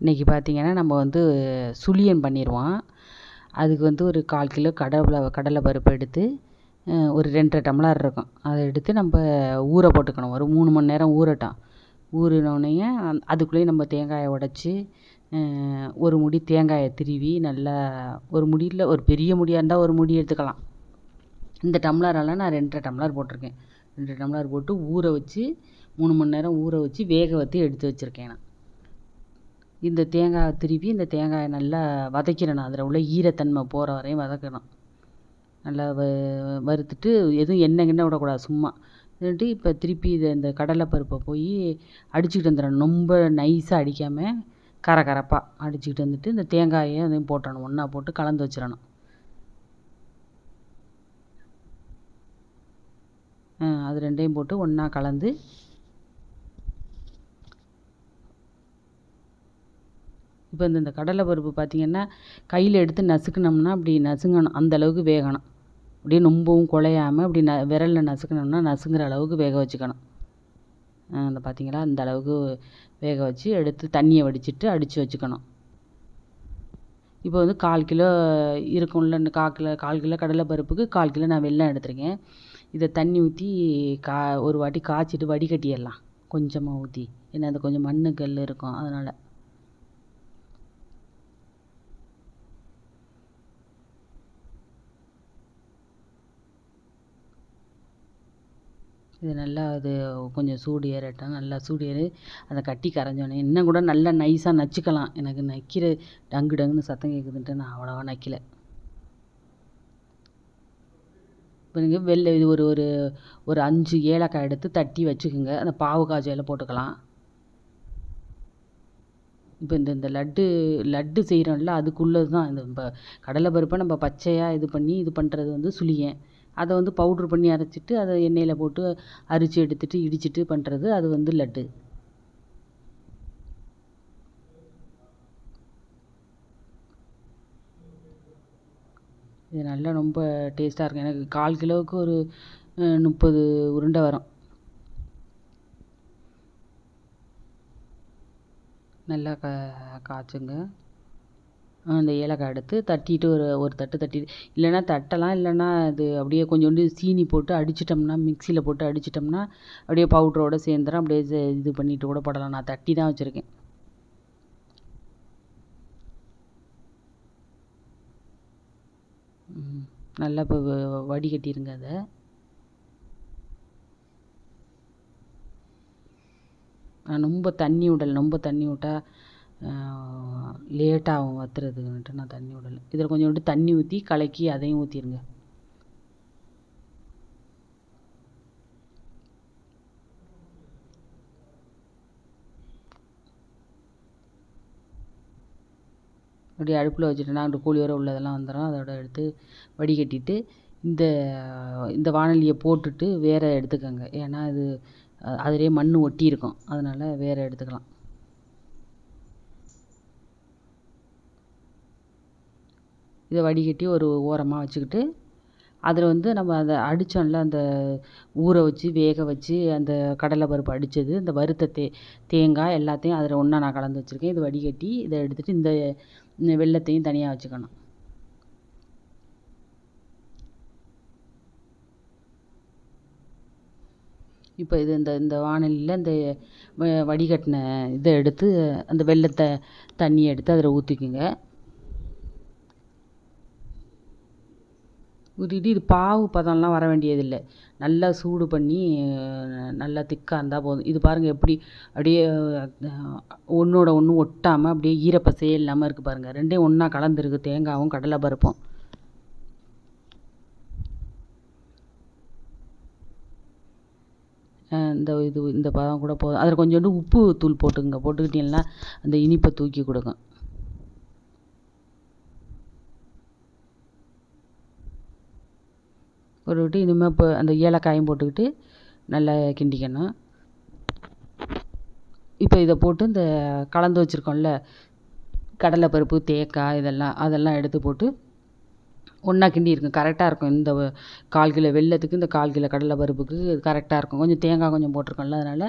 இன்றைக்கி பார்த்திங்கன்னா நம்ம வந்து சுழியன் பண்ணிடுவோம் அதுக்கு வந்து ஒரு கால் கிலோ கடலை கடலை பருப்பு எடுத்து ஒரு ரெண்டரை டம்ளர் இருக்கும். அதை எடுத்து நம்ம ஊற போட்டுக்கணும். ஒரு மூணு மணி நேரம் ஊறட்டும். ஊறினோடனையே அதுக்குள்ளேயே நம்ம தேங்காயை உடச்சி ஒரு முடி தேங்காயை திருவி நல்லா ஒரு முடியில் ஒரு பெரிய முடியாக இருந்தால் ஒரு முடி எடுத்துக்கலாம். இந்த டம்ளரெல்லாம் நான் ரெண்டரை டம்ளர் போட்டிருக்கேன். ரெண்டு டம்ளர் போட்டு ஊற வச்சு மூணு மணி நேரம் ஊற வச்சு வேக வற்றி எடுத்து வச்சுருக்கேன் நான். இந்த தேங்காயை திருவி இந்த தேங்காயை நல்லா வதக்கிடணும் அதில் உள்ள ஈரத்தன்மை போகிற வரையும் வதக்கணும். நல்லா வ வறுத்துட்டு எதுவும் எண்ணெய் கிண்ணெய் விடக்கூடாது சும்மா. விட்டுட்டு இப்போ திருப்பி இதை இந்த கடலைப்பருப்பை போய் அடிச்சுக்கிட்டு வந்துடணும். ரொம்ப நைஸாக அடிக்காமல் கர கரப்பாக அடிச்சுக்கிட்டு வந்துட்டு இந்த தேங்காயை அதையும் போட்டணும் ஒன்றா போட்டு கலந்து வச்சிடணும். அது ரெண்டையும் போட்டு ஒன்றா கலந்து இப்போ இந்த இந்த கடலை பருப்பு பார்த்திங்கன்னா கையில் எடுத்து நசுக்கினோம்னா அப்படி நசுங்கணும். அந்தளவுக்கு வேகணும். அப்படியே ரொம்பவும் குழையாமல் அப்படி ந விரலில் நசுக்கினோம்னா நசுங்குற அளவுக்கு வேக வச்சுக்கணும். அந்த பார்த்திங்களா? அந்த அளவுக்கு வேக வச்சு எடுத்து தண்ணியை வடிச்சிட்டு அடித்து வச்சுக்கணும். இப்போ வந்து கால் கிலோ இருக்கும்ல கால் கிலோ கால் கிலோ கடலை பருப்புக்கு கால் கிலோ நான் வெள்ளம் எடுத்திருக்கேன். இதை தண்ணி ஊற்றி கா ஒரு வாட்டி காய்ச்சிட்டு வடிகட்டிடலாம். கொஞ்சமாக ஊற்றி ஏன்னா அது கொஞ்சம் மண்ணு கல் இருக்கும். அதனால் இது நல்லா அது கொஞ்சம் சூடு ஏறட்டும் நல்லா சூடு ஏறி அதை கட்டி கரைஞ்சோடனே இன்னும் கூட நல்லா நைஸாக நச்சுக்கலாம். எனக்கு நக்கிற டங்கு டங்குன்னு சத்தம் கேட்குதுன்ட்டு நான் அவ்வளோவா நக்கலை. இப்போ நீங்கள் வெள்ளை இது ஒரு ஒரு ஒரு அஞ்சு ஏலக்காய் எடுத்து தட்டி வச்சுக்கோங்க. அந்த பாவு காஜையில் போட்டுக்கலாம். இப்போ இந்த இந்த லட்டு லட்டு செய்கிறோம்ல அதுக்குள்ளது தான் இந்த இப்போ கடலை பருப்பை நம்ம பச்சையாக இது பண்ணி இது பண்ணுறது வந்து சுழியன். அதை வந்து பவுட்ரு பண்ணி அரைச்சிட்டு அதை எண்ணெயில் போட்டு அரிச்சு எடுத்துட்டு இடிச்சிட்டு பண்ணுறது அது வந்து லட்டு. இது நல்லா ரொம்ப டேஸ்ட்டாக இருக்கும். எனக்கு கால் கிலோவுக்கு ஒரு முப்பது உருண்டை வரும். நல்லா கா காய்ச்சுங்க. அந்த ஏலக்காய் எடுத்து தட்டிட்டு ஒரு ஒரு தட்டு தட்டி இல்லைன்னா தட்டலாம் இல்லைன்னா அது அப்படியே கொஞ்சோண்டு சீனி போட்டு அடிச்சிட்டோம்னா மிக்சியில் போட்டு அடிச்சிட்டோம்னா அப்படியே பவுட்ரோடு சேர்ந்துரும். அப்படியே இது பண்ணிட்டு கூட போடலாம். நான் தட்டி தான் வச்சுருக்கேன். நல்லா இப்போ வடிகட்டிருங்க அதை. நான் ரொம்ப தண்ணி விடல ரொம்ப தண்ணி விட்டால் லேட்டாகும் வத்துறதுக்குன்ட்டு நான் தண்ணி விடல. இதில் கொஞ்சோண்டு தண்ணி ஊற்றி கலக்கி அதையும் ஊற்றிருங்க அப்படியே அடுப்பில் வச்சுட்டேன்னா அங்கிட்டு கூலி வர உள்ளதெல்லாம் வந்துடும். அதோட எடுத்து வடிகட்டிட்டு இந்த இந்த வானலியை போட்டுட்டு வேறு எடுத்துக்கோங்க. ஏன்னா அது அதிலே மண் ஒட்டியிருக்கும். அதனால் வேறு எடுத்துக்கலாம். இதை வடிகட்டி ஒரு ஓரமாக வச்சுக்கிட்டு அதில் வந்து நம்ம அதை அடித்தோம்ல அந்த ஊற வச்சு வேக வச்சு அந்த கடலை பருப்பு அடித்தது இந்த வறுத்த தே தேங்காய் எல்லாத்தையும் அதில் ஒன்றா நான் கலந்து வச்சுருக்கேன். இதை வடிகட்டி இதை எடுத்துகிட்டு இந்த வெல்லத்தையும் தனியாக வச்சுக்கணும். இப்போ இது இந்த இந்த வானலியில் இந்த வடிகட்டின இதை எடுத்து அந்த வெள்ளத்தை தண்ணியை எடுத்து அதில் ஊற்றிக்குங்க ஊற்றிட்டு இது பாவு பதம்லாம் வர வேண்டியதில்லை. நல்லா சூடு பண்ணி நல்லா திக்காக இருந்தால் போதும். இது பாருங்கள் எப்படி அப்படியே ஒன்றோட ஒன்று ஒட்டாமல் அப்படியே ஈரப்பசையே இல்லாமல் இருக்குது பாருங்கள் ரெண்டையும் ஒன்றா கலந்துருக்கு. தேங்காயும் கடலை பருப்பும். இந்த இது இந்த பதம் கூட போதும். அதில் கொஞ்சோண்டு உப்பு தூள் போட்டுக்கங்க. போட்டுக்கிட்டிங்கன்னா அந்த இனிப்பை தூக்கி கொடுக்கும். போட்டுக்கிட்டு இனிமேல் இப்போ அந்த ஏலக்காயும் போட்டுக்கிட்டு நல்லா கிண்டிக்கணும். இப்போ இதை போட்டு இந்த கலந்து வச்சுருக்கோம்ல கடலைப்பருப்பு தேக்காய் இதெல்லாம் அதெல்லாம் எடுத்து போட்டு ஒன்றா கிண்டி இருக்கும் கரெக்டாக இருக்கும். இந்த கால் கிலோ வெள்ளத்துக்கு இந்த கால் கிலோ கடலை பருப்புக்கு கரெக்டாக இருக்கும். கொஞ்சம் தேங்காய் கொஞ்சம் போட்டிருக்கோம்ல அதனால்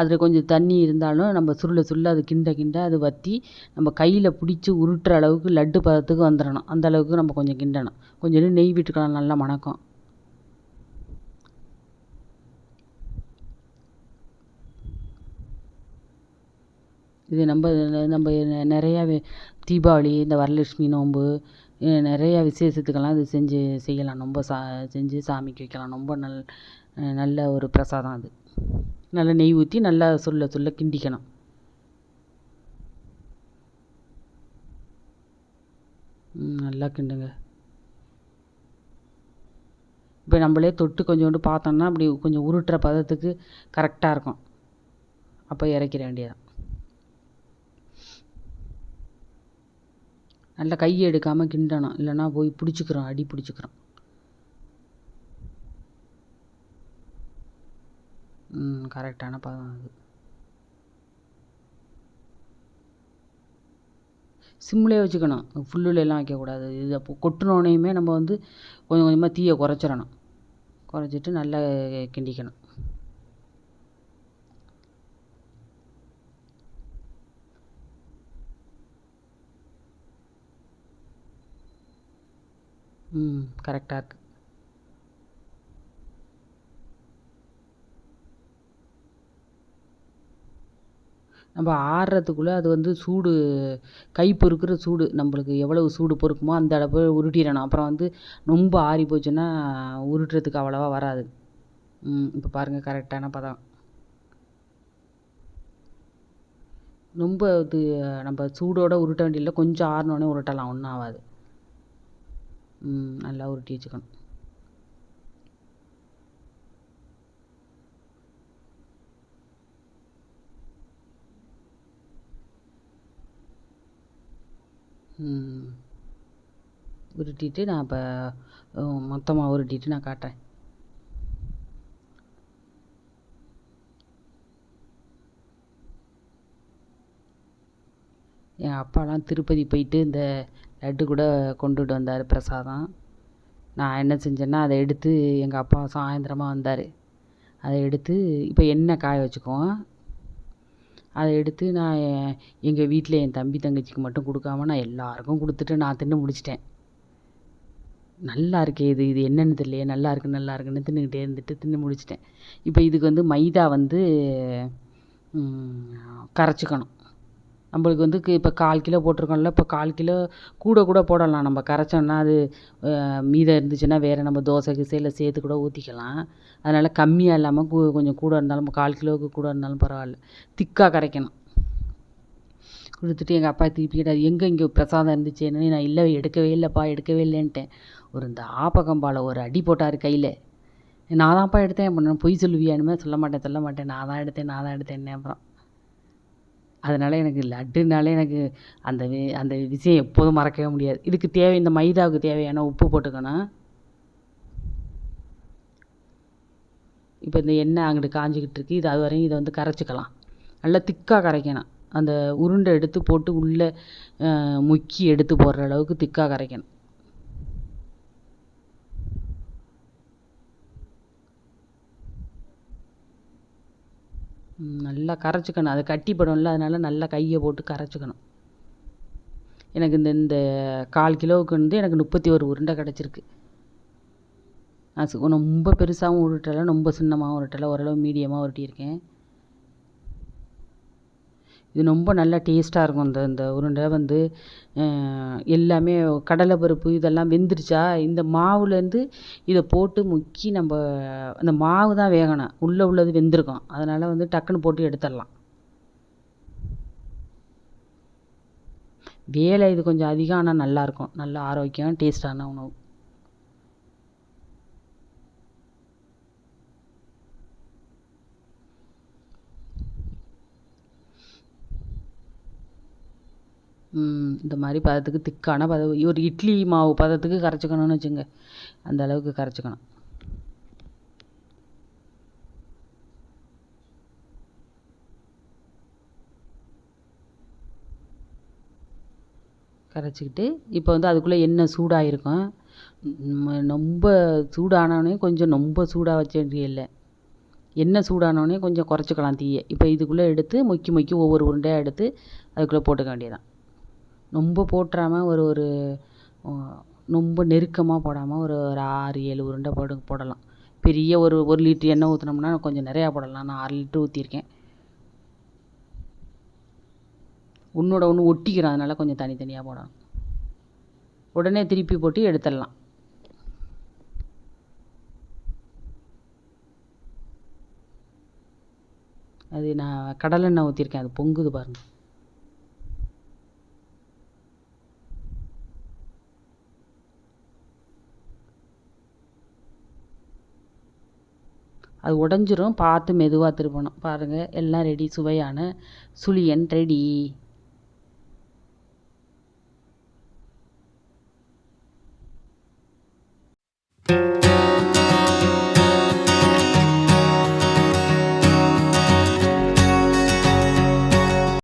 அதில் கொஞ்சம் தண்ணி இருந்தாலும் நம்ம சுருள சுருள அது கிண்ட கிண்ட அது வற்றி நம்ம கையில் பிடிச்சி உருட்டுற அளவுக்கு லட்டு பதத்துக்கு வந்துடணும் அந்த அளவுக்கு நம்ம கொஞ்சம் கிண்டணும். கொஞ்சோண்டு நெய் விட்டுக்கலாம். நல்லா மணக்கும். இது நம்ம நம்ம நிறையா தீபாவளி இந்த வரலட்சுமி நோன்பு நிறையா விசேஷத்துக்கெல்லாம் இது செஞ்சு செய்யலாம். ரொம்ப சா செஞ்சு சாமிக்கு வைக்கலாம். ரொம்ப நல் நல்ல ஒரு பிரசாதம் அது. நல்லா நெய் ஊற்றி நல்லா சுருள சுருள கிண்டிக்கணும். நல்லா கிண்டுங்க. இப்போ நம்மளே தொட்டு கொஞ்சோண்டு பார்த்தோம்னா அப்படி கொஞ்சம் உருட்டுற பதத்துக்கு கரெக்டாக இருக்கும். அப்போ இறக்கிற வேண்டியதான் நல்லா கையை எடுக்காமல் கிண்டணும். இல்லைன்னா போய் பிடிச்சிக்கிறோம் அடி பிடிச்சிக்கிறோம் ம் கரெக்டான பதம் அது. சிம்லேயே வச்சுக்கணும். ஃபுல்லுலலாம் வைக்கக்கூடாது. இது அப்போ கொட்டினோனையுமே நம்ம வந்து கொஞ்சம் கொஞ்சமாக தீயை குறைச்சிடணும். குறைச்சிட்டு நல்லா கிண்டிக்கணும். ம் கரெக்டாக இருக்குது நம்ம ஆறுறதுக்குள்ளே அது வந்து சூடு கை பொறுக்கிற சூடு நம்மளுக்கு எவ்வளவு சூடு பொறுக்குமோ அந்த அளவு உருட்டிடணும். அப்புறம் வந்து ரொம்ப ஆறி போச்சுன்னா உருட்டுறதுக்கு அவ்வளோவா வராது. ம் இப்போ பாருங்கள் கரெக்டான பதம். ரொம்ப இது நம்ம சூடோடு உருட்ட வேண்டியதில்லை கொஞ்சம் ஆறினோடனே உருட்டலாம் ஒன்றும் ஆகாது நல்லா உருட்டி வச்சுக்கணும். உருட்டிட்டு நான் இப்போ மொத்தமாக உருட்டிட்டு நான் காட்டுறேன். என் அப்பாலாம் திருப்பதி போயிட்டு இந்த லட்டு கூட கொண்டுட்டு வந்தார் பிரசாதம். நான் என்ன செஞ்சேன்னா அதை எடுத்து எங்கள் அப்பா சாயந்தரமாக வந்தார். அதை எடுத்து இப்போ எண்ணெய் காய வச்சுக்குவோம்? அதை எடுத்து நான் எங்கள் வீட்டில் என் தம்பி தங்கச்சிக்கு மட்டும் கொடுக்காம நான் எல்லாருக்கும் கொடுத்துட்டு நான் தின்று முடிச்சிட்டேன். நல்லா இருக்கே இது இது என்னென்னு தெரியலையே நல்லா இருக்கு நல்லா இருக்குன்னு தின்னுக்கிட்டே இருந்துட்டு தின்று முடிச்சிட்டேன். இப்போ இதுக்கு வந்து மைதா வந்து கரைச்சிக்கணும். நம்மளுக்கு வந்து இப்போ கால் கிலோ போட்டிருக்கோம்ல இப்போ கால் கிலோ கூட கூட போடலாம். நம்ம கரைச்சோன்னா அது மீதம் இருந்துச்சுன்னா வேறு நம்ம தோசை கிசையில் சேர்த்து கூட ஊற்றிக்கலாம் அதனால் கம்மியாக இல்லாமல் கு கொஞ்சம் கூட இருந்தாலும் கால் கிலோவுக்கு கூட இருந்தாலும் பரவாயில்ல. திக்காக கரைக்கணும். கொடுத்துட்டு எங்கள் அப்பா திருப்பி கேட்டார் எங்கே இங்கே பிரசாதம் இருந்துச்சுன்னு நான் இல்லை எடுக்கவே இல்லைப்பா எடுக்கவே இல்லைன்ட்டேன். ஒரு இந்த ஆப்பகம்பால ஒரு அடி போட்டார் கையில். நான் தான்ப்பா எடுத்தேன். பண்ணேன் பொய் சொல்லுவியானுமே சொல்ல மாட்டேன் சொல்ல மாட்டேன். நான் தான் எடுத்தேன் நான் தான் என்ன அப்புறம். அதனால் எனக்கு லட்டுனாலே எனக்கு அந்த வி அந்த விஷயம் எப்போதும் மறக்கவே முடியாது. இதுக்கு தேவை இந்த மைதாவுக்கு தேவையான உப்பு போட்டுக்கணும் இப்போ இந்த எண்ணெய் அங்கிட்டு காஞ்சிக்கிட்டு இருக்கு. இது அது வரையும் இதை வந்து கரைச்சிக்கலாம். நல்லா திக்காக கரைக்கணும். அந்த உருண்டை எடுத்து போட்டு உள்ளே முக்கி எடுத்து போடுற அளவுக்கு திக்காக கரைக்கணும். நல்லா கரைச்சிக்கணும். அது கட்டிப்படும்ல அதனால் நல்லா கையை போட்டு கரைச்சிக்கணும். எனக்கு இந்த இந்த கால் கிலோவுக்கு வந்து எனக்கு முப்பத்தி ஒரு உருண்டை கிடச்சிருக்கு. நான் ரொம்ப பெருசாகவும் உருட்டலை ரொம்ப சின்னமாகவும் உருட்டலை ஓரளவு மீடியமாக உருட்டியிருக்கேன். இது ரொம்ப நல்லா டேஸ்ட்டாக இருக்கும். இந்த இந்த உருண்டை வந்து எல்லாமே கடலை பருப்பு இதெல்லாம் வெந்துருச்சா? இந்த மாவுலேருந்து இதை போட்டு முக்கி நம்ம அந்த மாவு தான் வேகணும். உள்ளே உள்ளது வெந்திருக்கும். அதனால் வந்து டக்குன்னு போட்டு எடுத்துடலாம். வேலை இது கொஞ்சம் அதிகம் ஆனால் நல்லாயிருக்கும் நல்ல ஆரோக்கியம் டேஸ்ட்டான உணவு. இந்த மாதிரி பதத்துக்கு திக்கான பதம் ஒரு இட்லி மாவு பதத்துக்கு கரைச்சிக்கணும்னு வச்சுங்க. அந்த அளவுக்கு கரைச்சிக்கணும். கரைச்சிக்கிட்டு இப்போ வந்து அதுக்குள்ளே எண்ணெய் சூடாக இருக்கும் ரொம்ப சூடானோடனே கொஞ்சம் ரொம்ப சூடாக வச்ச இல்லை எண்ணெய் சூடானோடனே கொஞ்சம் குறைச்சிக்கலாம் தீயை. இப்போ இதுக்குள்ளே எடுத்து முக்கி மொக்கி ஒவ்வொரு உருண்டையாக எடுத்து அதுக்குள்ளே போட்டுக்க வேண்டியது தான் ரொம்ப போட்டுறாம ஒரு ஒரு ரொம்ப நெருக்கமாக போடாமல் ஒரு ஒரு ஆறு ஏழு உருண்டை போடு போடலாம். பெரிய ஒரு ஒரு லிட்ரு எண்ணெய் ஊற்றுனோம்னா கொஞ்சம் நிறையா போடலாம். நான் ஆறு லிட்ரு ஊற்றிருக்கேன் ஒன்றோட ஒன்று ஒட்டிக்கிறோம். அதனால் கொஞ்சம் தனித்தனியாக போடணும். உடனே திருப்பி போட்டு எடுத்துடலாம். அது நான் கடலெண்ணெய் ஊற்றிருக்கேன் அது பொங்குது பாருங்கள் அது உடஞ்சிரும். பார்த்து மெதுவாக திருப்பணும். பாருங்கள் எல்லாம் ரெடி சுவையான சுழியன் ரெடி